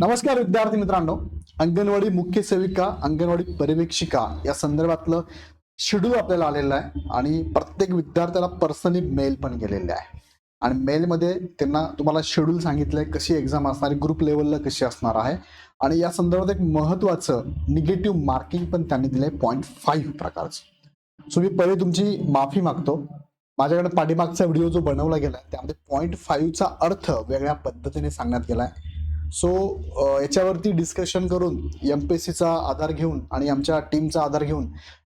नमस्कार विद्यार्थी मित्रांनो अंगणवाडी मुख्य सेविका अंगणवाडी पर्यवेक्षिका या संदर्भातलं शेड्यूल आपल्याला आलेलं आहे आणि प्रत्येक विद्यार्थ्याला पर्सनली मेल पण गेलेले आहे. आणि मेलमध्ये त्यांना तुम्हाला शेड्यूल सांगितलंय कशी एक्झाम असणार आहे ग्रुप लेवलला कशी असणार आहे. आणि या संदर्भात एक महत्वाचं निगेटिव्ह मार्किंग पण त्यांनी दिलंय पॉईंट फाईव्ह प्रकारचं. सो मी पहिले तुमची माफी मागतो. माझ्याकडे पाठीमागचा व्हिडिओ जो बनवला गेला त्यामध्ये पॉईंट फाईव्हचा अर्थ वेगळ्या पद्धतीने सांगण्यात गेलाय. सो याच्यावरती डिस्कशन करून एम पी एस सीचा आधार घेऊन आणि आमच्या टीमचा आधार घेऊन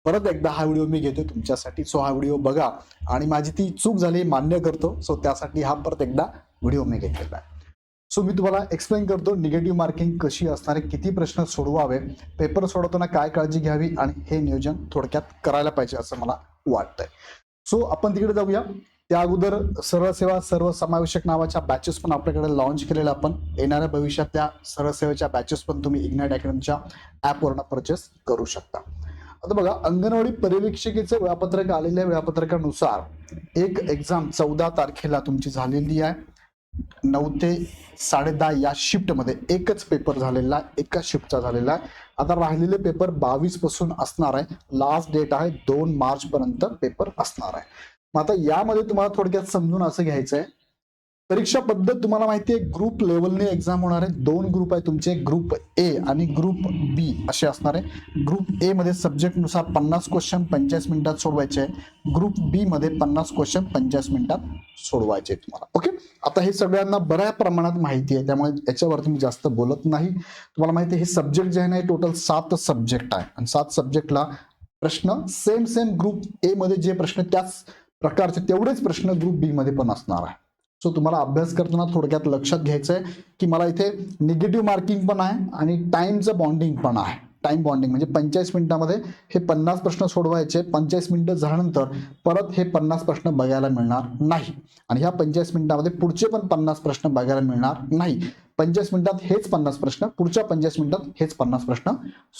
परत एकदा हा व्हिडिओ मी घेतो तुमच्यासाठी. सो हा व्हिडिओ बघा. आणि माझी ती चूक झाली मान्य करतो. सो त्यासाठी हा परत एकदा व्हिडिओ मी घेतलेला आहे. सो मी तुम्हाला एक्सप्लेन करतो निगेटिव्ह मार्किंग कशी असणार आहे किती प्रश्न सोडवावे पेपर सोडवताना काय काळजी घ्यावी आणि हे नियोजन थोडक्यात करायला पाहिजे असं मला वाटतंय. सो आपण तिकडे जाऊया. त्या अगोदर सरळ सेवा सर्वसमावेशक नावाच्या बॅचेस पण आपल्याकडे लॉन्च केलेल्या आपण. येणाऱ्या भविष्यात त्या सरळसेवेच्या बॅचेस पण तुम्ही इग्नाइट अकॅडमीच्या ॲपवरनं परचेस करू शकता. आता बघा अंगणवाडी पर्यवेक्षिकेचं वेळापत्रक आलेल्या वेळापत्रकानुसार एक एक्झाम चौदा तारखेला तुमची झालेली आहे. नऊ ते साडेदहा या शिफ्टमध्ये एकच पेपर झालेला आहे एका शिफ्टचा झालेला आहे. आता राहिलेले पेपर बावीसपासून असणार आहे. लास्ट डेट आहे दोन मार्च पर्यंत पेपर असणार आहे. मग आता यामध्ये तुम्हाला थोडक्यात समजून असं घ्यायचं आहे परीक्षा पद्धत तुम्हाला माहिती आहे ग्रुप लेवलने एक्झाम होणार आहे दोन ग्रुप आहे तुमचे ग्रुप ए आणि ग्रुप बी असे असणार. आहे ग्रुप ए मध्ये सब्जेक्टनुसार पन्नास क्वेश्चन पंचेचाळीस मिनिटात सोडवायचे आहे. ग्रुप बी मध्ये पन्नास क्वेश्चन पंचेचाळीस मिनिटात सोडवायचे आहे तुम्हाला. ओके आता हे सगळ्यांना बऱ्या प्रमाणात माहिती आहे त्यामुळे याच्यावरती मी जास्त बोलत नाही. तुम्हाला माहिती आहे हे सब्जेक्ट जे आहे ना टोटल सात सब्जेक्ट आहे. आणि सात सब्जेक्टला प्रश्न सेम सेम ग्रुप ए मध्ये जे प्रश्न त्याच प्रकारचे तेवढेच प्रश्न ग्रुप बी मध्ये पण असणार आहे. सो तुम्हाला अभ्यास करताना थोडक्यात लक्षात घ्यायचं आहे की मला इथे निगेटिव्ह मार्किंग पण आहे आणि टाइमचं बॉन्डिंग पण आहे. टाइम बॉन्डिंग म्हणजे पंचेचाळीस मिनिटामध्ये हे पन्नास प्रश्न सोडवायचे. पंचेचाळीस मिनिटं झाल्यानंतर परत हे पन्नास प्रश्न बघायला मिळणार नाही. आणि ह्या पंचेचाळीस मिनिटामध्ये पुढचे पण पन्नास प्रश्न बघायला मिळणार नाही. पंचवीस मिनिटात हेच पन्नास प्रश्न पुढच्या पंचवीस मिनिटात हेच पन्नास प्रश्न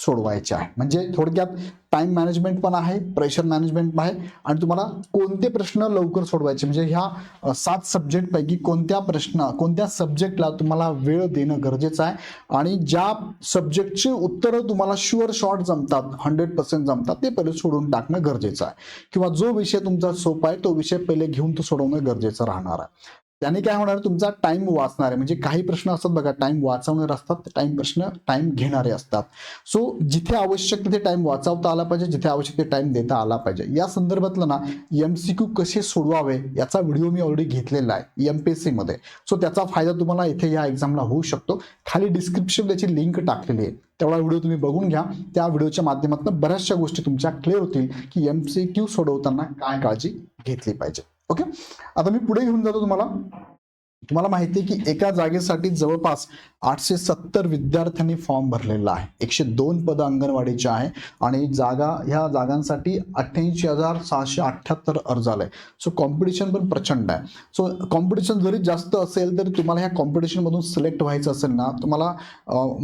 सोडवायचे आहे. म्हणजे थोडक्यात टाइम मॅनेजमेंट पण आहे प्रेशर मॅनेजमेंट पण आहे आणि तुम्हाला कोणते प्रश्न लवकर सोडवायचे? म्हणजे ह्या सात सब्जेक्ट पैकी कोणत्या प्रश्न कोणत्या सब्जेक्टला तुम्हाला वेळ देणं गरजेचं आहे? आणि ज्या सब्जेक्टची उत्तरं तुम्हाला शुअर शॉर्ट जमतात हंड्रेड पर्सेंट जमतात ते पहिले सोडून टाकणं गरजेचं आहे. किंवा जो विषय तुमचा सोपा आहे तो विषय पहिले घेऊन तो सोडवणं गरजेचं राहणार आहे. त्याने काय होणार तुमचा टाइम वाचणार आहे. म्हणजे काही प्रश्न असतात बघा टाइम वाचवणारे असतात टाइम प्रश्न टाइम घेणारे असतात. सो जिथे आवश्यक तिथे टाइम वाचवता आला पाहिजे जिथे आवश्यक ते टाइम देता आला पाहिजे. या संदर्भातलं ना एम सी क्यू कसे सोडवावे याचा व्हिडिओ मी ऑलरेडी घेतलेला आहे एम पी एसमध्ये. सो त्याचा फायदा तुम्हाला इथे या एक्झामला होऊ शकतो. खाली डिस्क्रिप्शन त्याची लिंक टाकलेली आहे. तेवढा व्हिडिओ तुम्ही बघून घ्या. त्या व्हिडिओच्या माध्यमातून बऱ्याचशा गोष्टी तुमच्या क्लिअर होतील की एम सी क्यू सोडवताना काय काळजी घेतली पाहिजे. ओके आता मी पुढे घेऊन जातो तुम्हाला. तुम्हाला माहिती आहे की एका जागेसाठी जवळपास आठशे सत्तर विद्यार्थ्यांनी फॉर्म भरलेला आहे. एकशे दोन पदं अंगणवाडीचे आहे आणि जागा ह्या जागांसाठी अठ्ठ्याऐंशी हजार सहाशे अठ्ठ्याहत्तर अर्ज आले सो कॉम्पिटिशन पण प्रचंड आहे. सो कॉम्पिटिशन जरी जास्त असेल तरी तुम्हाला ह्या कॉम्पिटिशनमधून सिलेक्ट व्हायचं असेल ना तुम्हाला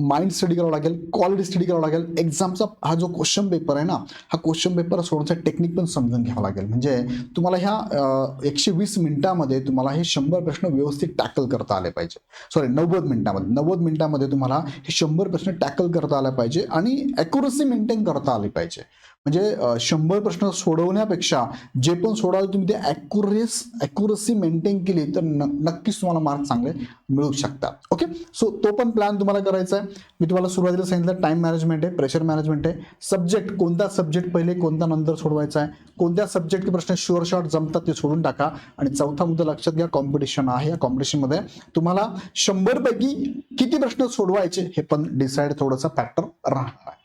माइंड स्टडी करावं लागेल क्वालिटी स्टडी करावं लागेल. एक्झामचा हा जो क्वेश्चन पेपर आहे ना हा क्वेश्चन पेपर सोडण्याचा टेक्निक पण समजून घ्यावं लागेल. म्हणजे तुम्हाला ह्या एकशे वीस मिनिटामध्ये तुम्हाला हे शंभर प्रश्न व्यवस्थित टॅकल करता आले पाहिजे. सॉरी नव्वद मिनिटामध्ये. नव्वद मिनिटामध्ये तुम्हाला हे शंभर प्रश्न टॅकल करता आले पाहिजे आणि ॲक्युरसी मेंटेन करता आली पाहिजे. म्हणजे शंभर प्रश्न सोडवण्यापेक्षा जे पण सोडाल तुम्ही ते ॲक्युरेस ॲक्युरसी मेंटेन केली तर न नक्कीच तुम्हाला मार्क चांगले मिळू शकतात. ओके सो तो पण प्लॅन तुम्हाला करायचा आहे. मी तुम्हाला सुरुवातीला सांगितलं टाइम मॅनेजमेंट आहे प्रेशर मॅनेजमेंट आहे. सब्जेक्ट कोणता सब्जेक्ट पहिले कोणता नंतर सोडवायचा आहे? कोणत्या सब्जेक्टचे प्रश्न शुअर शॉर्ट जमतात ते सोडून टाका. आणि चौथा मुद्दा लक्षात घ्या कॉम्पिटिशन आहे या कॉम्पिटिशनमध्ये तुम्हाला शंभरपैकी किती प्रश्न सोडवायचे हे पण डिसाईड थोडंसं फॅक्टर राहणार आहे.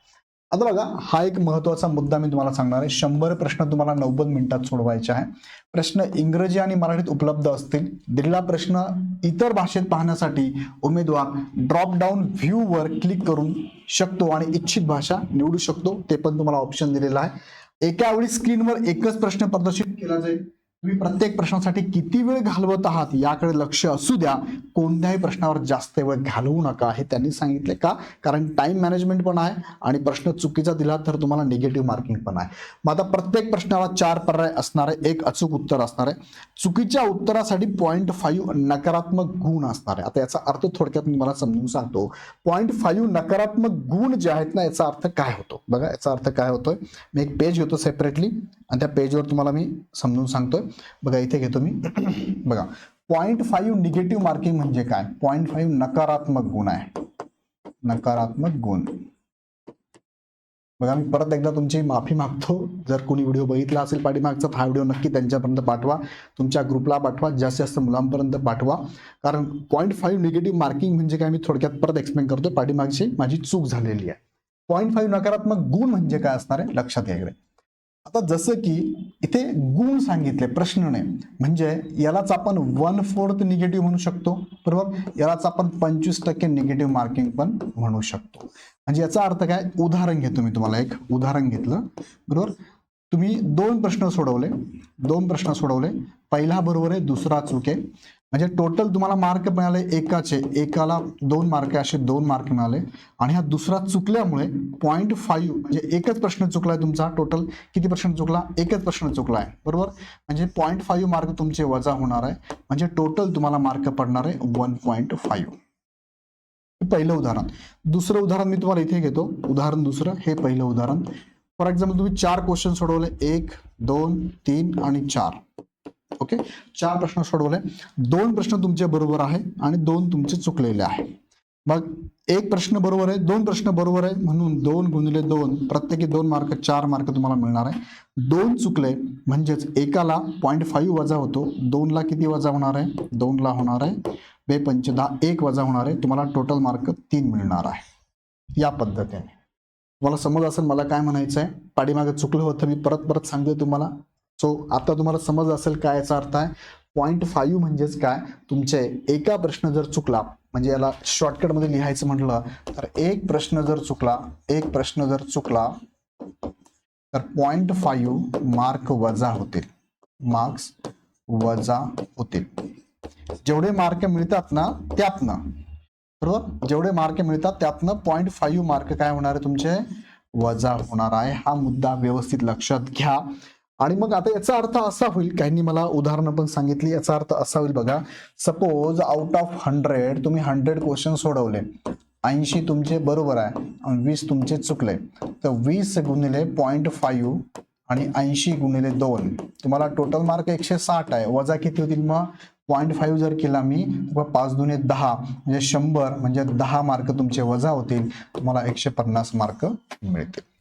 आता बघा हा एक महत्त्वाचा मुद्दा मी तुम्हाला सांगणार आहे. शंभर प्रश्न तुम्हाला नव्वद मिनिटात सोडवायचे आहे. प्रश्न इंग्रजी आणि मराठीत उपलब्ध असतील. दिलेला प्रश्न इतर भाषेत पाहण्यासाठी उमेदवार ड्रॉप डाऊन व्ह्यू वर क्लिक करून शकतो आणि इच्छित भाषा निवडू शकतो. ते पण तुम्हाला ऑप्शन दिलेला आहे. एका वेळी स्क्रीनवर एकच प्रश्न प्रदर्शित केला जाईल. तुम्ही प्रत्येक प्रश्नासाठी किती वेळ घालवत आहात याकडे लक्ष असू द्या. कोणत्याही प्रश्नावर जास्त वेळ घालवू नका हे त्यांनी सांगितले का? कारण टाइम मॅनेजमेंट पण आहे आणि प्रश्न चुकीचा दिला तर तुम्हाला निगेटिव्ह मार्किंग पण आहे. मग आता प्रत्येक प्रश्नाला चार पर्याय असणार आहे एक अचूक उत्तर असणार. आहे चुकीच्या उत्तरासाठी पॉईंट फाईव्ह नकारात्मक गुण असणार. आहे आता याचा अर्थ थोडक्यात मी मला समजून सांगतो. पॉईंट फाईव्ह नकारात्मक गुण जे आहेत ना याचा अर्थ काय होतो? बघा याचा अर्थ काय होतोय? मी एक पेज घेतो सेपरेटली आणि त्या पेजवर तुम्हाला मी समजून सांगतोय. बघा इथे घेतो मी. बघा पॉईंट फाईव्ह निगेटिव्ह मार्किंग म्हणजे काय? पॉईंट फाईव्ह नकारात्मक गुण आहे. नकारात्मक गुण. बघा मी परत एकदा तुमची माफी मागतो. जर कोणी व्हिडिओ बघितला असेल पाठीमागचा तर हा व्हिडिओ नक्की त्यांच्यापर्यंत पाठवा. तुमच्या ग्रुपला पाठवा जास्तीत जास्त मुलांपर्यंत पाठवा. कारण पॉईंट फाईव्ह निगेटिव्ह मार्किंग म्हणजे काय? मी थोडक्यात परत एक्सप्लेन करतो पाठीमागची माझी चूक झालेली आहे. पॉईंट फाईव्ह नकारात्मक गुण म्हणजे काय असणार आहे? लक्षात घ्या इकडे. आता जसं की इथे गुण सांगितले प्रश्न नाही म्हणजे यालाच आपण वन फोर्थ निगेटिव्ह म्हणू शकतो. बरोबर यालाच आपण पंचवीस टक्के निगेटिव्ह मार्किंग पण म्हणू शकतो. म्हणजे याचा अर्थ काय? उदाहरण घेतो मी तुम्हाला एक. उदाहरण घेतलं. बरोबर? तुम्ही दोन प्रश्न सोडवले. दोन प्रश्न सोडवले. पहिला बरोबर आहे दुसरा चूक आहे. म्हणजे टोटल तुम्हाला मार्क मिळाले एकाचे. एकाला दोन मार्क असे दोन मार्क मिळाले. आणि हा दुसरा चुकल्यामुळे पॉईंट फाईव्ह म्हणजे एकच प्रश्न चुकलाय तुमचा. टोटल किती प्रश्न चुकला? एकच प्रश्न चुकला आहे बरोबर? म्हणजे पॉईंट फाईव्ह मार्क तुमचे वजा होणार आहे. म्हणजे टोटल तुम्हाला मार्क पडणार आहे वन पॉईंट फाईव्ह पहिलं उदाहरण. दुसरं उदाहरण मी तुम्हाला इथे घेतो. उदाहरण दुसरं हे पहिलं उदाहरण. फॉर एक्झाम्पल तुम्ही चार क्वेश्चन सोडवले. एक दोन तीन आणि चार. ओके? चार प्रश्न सोडवले. दोन प्रश्न तुमचे बरोबर आहे आणि दोन तुमचे चुकलेले आहे. मग एक प्रश्न बरोबर आहे दोन प्रश्न बरोबर आहे म्हणून दोन गुणिले दोन प्रत्येकी दोन मार्क चार मार्क तुम्हाला मिळणार आहे. दोन चुकले म्हणजेच एकाला पॉईंट फाईव्ह वजा होतो दोनला किती वजा होणार आहे? दोनला होणार आहे. बे पंच दहा एक वजा होणार आहे तुम्हाला टोटल मार्क तीन मिळणार आहे. या पद्धतीने. तुम्हाला समज असेल मला काय म्हणायचं आहे पाठीमागे चुकलं होतं मी परत परत सांगते तुम्हाला. सो आता तुम्हाला समज असेल काय याचा अर्थ आहे? पॉईंट फाईव्ह म्हणजेच काय? तुमचे एका प्रश्न जर चुकला म्हणजे याला शॉर्टकटमध्ये लिहायचं म्हटलं तर एक प्रश्न जर चुकला एक प्रश्न जर चुकला तर पॉईंट फाईव्ह मार्क वजा होतील. मार्क्स वजा होतील. जेवढे मार्क मिळतात ना त्यातनं बरोबर? जेवढे मार्क मिळतात त्यातनं पॉईंट फाईव्ह मार्क काय होणार आहे तुमचे? वजा होणार आहे. हा मुद्दा व्यवस्थित लक्षात घ्या. आणि मग आता याचा अर्थ असा होईल काहींनी मला उदाहरणं पण सांगितली याचा अर्थ असा होईल बघा. सपोज आउट ऑफ हंड्रेड तुम्ही हंड्रेड क्वेश्चन सोडवले. ऐंशी तुमचे बरोबर आहे आणि वीस तुमचे चुकले. तर वीस गुणिले पॉईंट फाईव्ह आणि ऐंशी गुणिले दोन. तुम्हाला टोटल मार्क एकशे साठ आहे. वजा किती होतील मग? पॉईंट फाईव्ह जर केला मी पाच दुने दहा. म्हणजे शंभर म्हणजे दहा मार्क तुमचे वजा होतील. तुम्हाला एकशे पन्नास मार्क मिळतील.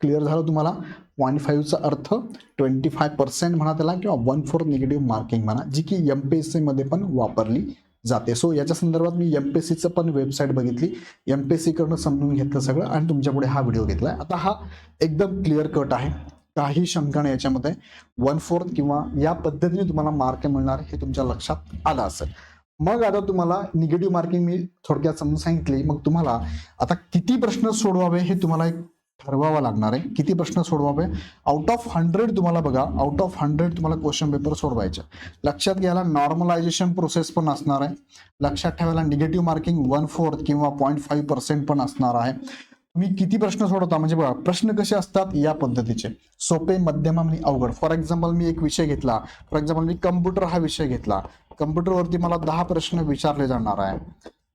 क्लिअर झालं तुम्हाला? पॉईंट फाईव्हचा अर्थ ट्वेंटी फाय पर्सेंट म्हणा त्याला किंवा वन फोर्थ निगेटिव्ह मार्किंग म्हणा जी की एम पी एस सीमध्ये पण वापरली जाते. सो याच्या संदर्भात मी एम पी एस सीचं पण वेबसाईट बघितली. एम पी एस सीकडनं समजून घेतलं सगळं आणि तुमच्यापुढे हा व्हिडिओ घेतला आता हा एकदम क्लिअर कट आहे. काही शंका नाही याच्यामध्ये. वन फोर्थ किंवा या पद्धतीने तुम्हाला मार्क मिळणार हे तुमच्या लक्षात आलं असेल. मग आता तुम्हाला निगेटिव्ह मार्किंग मी थोडक्यात समजून सांगितली. मग तुम्हाला आता किती प्रश्न सोडवावे हे तुम्हाला एक ठरवावा लागणार आहे. किती प्रश्न सोडवावे? आउट ऑफ हंड्रेड तुम्हाला बघा आउट ऑफ हंड्रेड तुम्हाला क्वेश्चन पेपर सोडवायचे. लक्षात घ्यायला नॉर्मलायझेशन प्रोसेस पण असणार आहे. लक्षात ठेवायला निगेटिव्ह मार्किंग वन फोर्थ किंवा पॉईंट फाईव्ह पर्सेंट पण असणार आहे. तुम्ही किती प्रश्न सोडवता? म्हणजे बघा प्रश्न कसे असतात या पद्धतीचे. सोपे मध्यम आणि अवघड. फॉर एक्झाम्पल मी एक विषय घेतला. फॉर एक्झाम्पल मी कम्प्युटर हा विषय घेतला. कम्प्युटरवरती मला दहा प्रश्न विचारले जाणार आहे.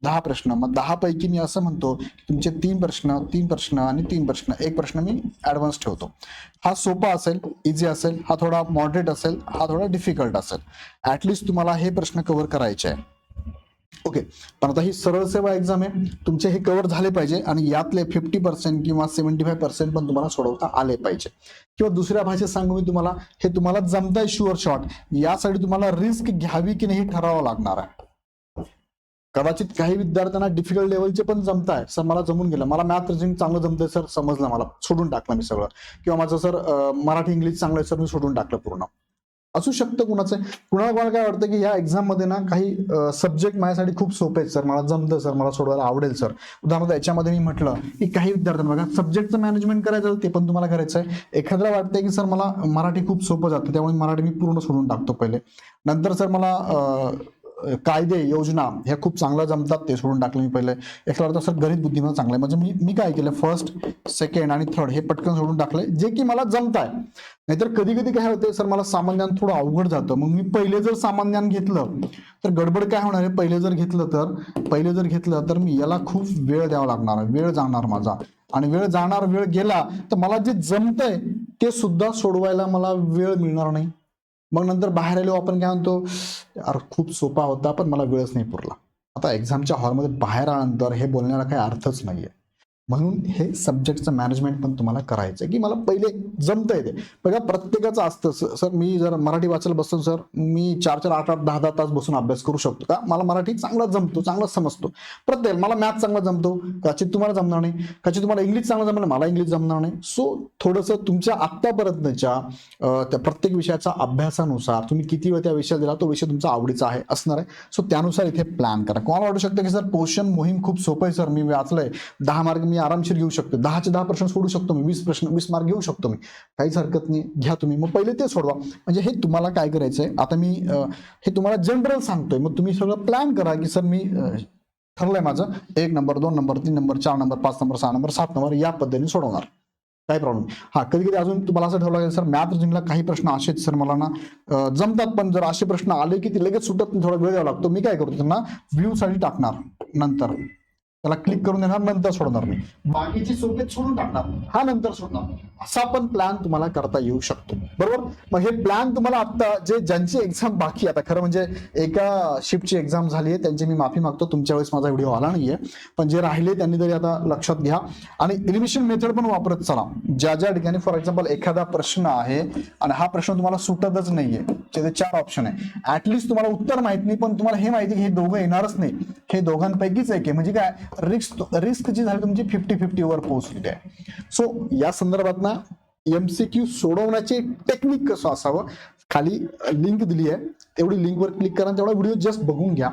दहा प्रश्न. मग दहा पैकी मी असं म्हणतो की तुमचे तीन प्रश्न तीन प्रश्न आणि तीन प्रश्न. एक प्रश्न मी ऍडव्हान्स ठेवतो. हा सोपा असेल इझी असेल हा थोडा मॉडरेट असेल हा थोडा डिफिकल्ट असेल. ऍटलिस्ट तुम्हाला हे प्रश्न कव्हर करायचे आहे. ओके पण आता ही सरळ सेवा एक्झाम आहे. तुमचे हे कव्हर झाले पाहिजे आणि यातले फिफ्टी पर्सेंट किंवा सेव्हन्टी फाय पर्सेंट पण तुम्हाला सोडवता आले पाहिजे. किंवा दुसऱ्या भाषेत सांगू मी तुम्हाला हे तुम्हाला जमताय शुअर शॉट यासाठी तुम्हाला रिस्क घ्यावी की नाही हे ठरावं लागणार आहे. कदाचित काही विद्यार्थ्यांना डिफिकल्ट लेवलचे पण जमत आहे सर मला जमून गेलं. मला मॅथ रिझनिंग चांगलं जमतंय सर समजलं मला. सोडून टाकलं मी सगळं. किंवा माझं सर मराठी इंग्लिश चांगलं आहे सर मी सोडून टाकलं पूर्ण. असू शकतं कुणाचं. कुणाला कोणाला काय वाटतं की या एक्झाममध्ये ना काही सब्जेक्ट माझ्यासाठी खूप सोपे आहेत सर. मला जमतं सर. मला सोडवायला आवडेल सर. उदाहरणार्थ याच्यामध्ये मी म्हटलं की काही विद्यार्थ्यांना बघा सब्जेक्टचं मॅनेजमेंट करायचं ते पण तुम्हाला करायचं आहे. एखाद्याला वाटतंय की सर मला मराठी खूप सोपं जातं त्यामुळे मराठी मी पूर्ण सोडून टाकतो पहिले. नंतर सर मला कायदे योजना ह्या खूप चांगल्या जमतात ते सोडून टाकले मी पहिले. एखादा अर्थ सर गणित बुद्धिमत्ता चांगलं आहे. म्हणजे मी मी काय केलं? फर्स्ट सेकंड आणि थर्ड हे पटकन सोडून टाकले जे की मला जमत आहे नाहीतर कधी कधी काय होते सर मला सामान्यान थोडं अवघड जातं. मग मी पहिले जर सामान्यान घेतलं तर गडबड काय होणार आहे? पहिले जर घेतलं तर पहिले जर घेतलं तर मी याला खूप वेळ द्यावा लागणार आहे. वेळ जाणार माझा. आणि वेळ जाणार वेळ गेला तर मला जे जमतंय ते सुद्धा सोडवायला मला वेळ मिळणार नाही. मग नंतर बाहेर आलो आपण काय म्हणतो यार खूप सोपा होता पण मला वेळच नाही पुरला. आता एक्झामच्या हॉलमध्ये बाहेर आल्यानंतर हे बोलण्याला काही अर्थच नाही आहे म्हणून हे सब्जेक्टचं मॅनेजमेंट पण तुम्हाला करायचं आहे की मला पहिले जमता येते बघा प्रत्येकाचं असतं. सर मी जर मराठी वाचायला बसून सर मी चार चार आठ आठ दहा दहा तास बसून अभ्यास करू शकतो का? मला मराठी चांगला जमतो चांगला समजतो. प्रत्येक मला मॅथ चांगला जमतो कदाचित तुम्हाला जमणार नाही कदाचित तुम्हाला इंग्लिश चांगलं जमणार मला इंग्लिश जमणार नाही. सो थोडंसं तुमच्या आत्तापर्यंतच्या त्या प्रत्येक विषयाचा अभ्यासानुसार तुम्ही किती वेळ त्या विषयात दिला तो विषय तुमचा आवडीचा आहे असणार आहे. सो त्यानुसार इथे प्लॅन करा. कोणाला वाटू शकतं की सर पोषण मोहीम खूप सोपं आहे सर. मी वाचलंय. दहा मार्क मी आरामशीर घेऊ शकतो. दहाचे दहा प्रश्न सोडू शकतो मी वीस प्रश्न वीस मार्क घेऊ शकतो मी. काहीच हरकत नाही घ्या तुम्ही. मग पहिले ते सोडवा. म्हणजे हे तुम्हाला काय करायचंय? आता मी हे तुम्हाला जनरल सांगतोय. मग तुम्ही सगळं प्लॅन करा की सर मी ठरलंय माझं. एक नंबर दोन नंबर तीन नंबर चार नंबर पाच नंबर सहा नंबर सात नंबर या पद्धतीने सोडवणार. काही प्रॉब्लेम हा कधी कधी अजून तुम्हाला असं ठरवलं सर मॅथ रिजनिंगला काही प्रश्न असेच सर मला ना जमतात पण जर असे प्रश्न आले की ते लगेच सुटत थोडा वेळ द्यावा लागतो. मी काय करतो त्यांना व्ह्यू साठी टाकणार नंतर. त्याला क्लिक करून देणार नंतर सोडणार नाही. बाकीची सोपे सोडून टाकणार हा नंतर सोडणार असा पण प्लॅन तुम्हाला करता येऊ शकतो. बरोबर? मग हे प्लॅन तुम्हाला आता जे ज्यांची एक्झाम बाकी आता खरं म्हणजे एका शिफ्टची एक्झाम झाली आहे त्यांची मी माफी मागतो तुमच्या वेळेस माझा व्हिडिओ आला नाहीये. पण जे राहिले त्यांनी तरी आता लक्षात घ्या. आणि एलिमिनेशन मेथड पण वापरत चला. ज्या ज्या ठिकाणी फॉर एक्झाम्पल एखादा प्रश्न आहे आणि हा प्रश्न तुम्हाला सुटतच नाहीये त्याचे चार ऑप्शन आहे. ऍटलिस्ट तुम्हाला उत्तर माहीत नाही पण तुम्हाला हे माहिती की हे दोघं येणारच नाही. हे दोघांपैकीच एक आहे. म्हणजे काय? रिस्क रिस्क जी झाली तुमची फिफ्टी म्हणजे फिफ्टीवर पोहोचलेली आहे. सो या संदर्भात ना एमसीक्यू सोडवण्याचे टेक्निक कसं असावं? खाली लिंक दिली आहे. तेवढी लिंकवर क्लिक करा आणि तेवढा व्हिडिओ जस्ट बघून घ्या.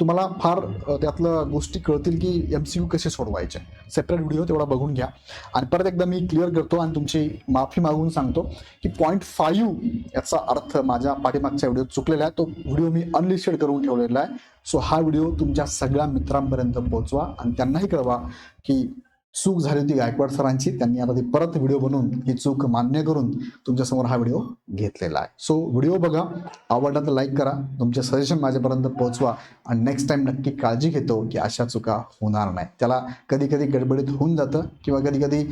तुम्हाला फार त्यातलं गोष्टी कळतील की एमसीक्यू कसे सोडवायचे. सेपरेट व्हिडिओ तेवढा बघून घ्या. आणि परत एकदा मी क्लिअर करतो आणि तुमची माफी मागून सांगतो की पॉईंट फाईव्ह याचा अर्थ माझ्या पाठीमागचा व्हिडिओ चुकलेला आहे. तो व्हिडिओ मी अनलिस्टेड करून ठेवलेला आहे. सो हा व्हिडिओ तुमच्या सगळ्या मित्रांपर्यंत पोहोचवा आणि त्यांनाही कळवा की चूक झाली होती गायकवाड सरांची? त्यांनी आता ती परत व्हिडिओ बनवून ही चूक मान्य करून तुमच्यासमोर हा व्हिडिओ घेतलेला आहे. सो व्हिडिओ बघा आवडला तर लाईक करा तुमचे सजेशन माझ्यापर्यंत पोहोचवा आणि नेक्स्ट टाईम नक्की काळजी घेतो की अशा चुका होणार नाही. त्याला कधी कधी गडबडीत होऊन जातं किंवा कधी कधी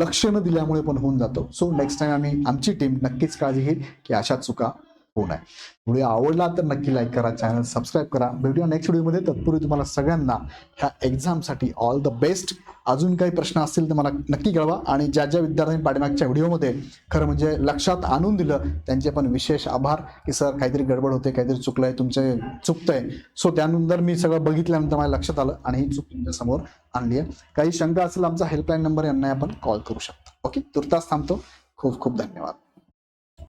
लक्ष न दिल्यामुळे पण होऊन जातं. सो नेक्स्ट टाईम आम्ही आमची टीम नक्कीच काळजी घेईल की अशा चुका होऊ नये व्हिडिओ आवडला तर नक्की लाईक करा चॅनल सबस्क्राईब करा. भेटूया नेक्स्ट व्हिडिओमध्ये तत्पूर्वी तुम्हाला सगळ्यांना ह्या एक्झामसाठी ऑल द बेस्ट अजून काही प्रश्न असतील तर मला नक्की कळवा. आणि ज्या ज्या विद्यार्थ्यांनी पाठीमागच्या व्हिडिओमध्ये खरं म्हणजे लक्षात आणून दिलं त्यांचे पण विशेष आभार की सर काहीतरी गडबड होते काहीतरी चुकलं आहे तुमचे चुकतंय. सो त्यानंतर मी सगळं बघितल्यानंतर मला लक्षात आलं आणि ही चूक तुमच्यासमोर आणली आहे. काही शंका असेल आमचा हेल्पलाईन नंबर यांना आपण कॉल करू शकता. ओके तुर्तास थांबतो. खूप खूप धन्यवाद.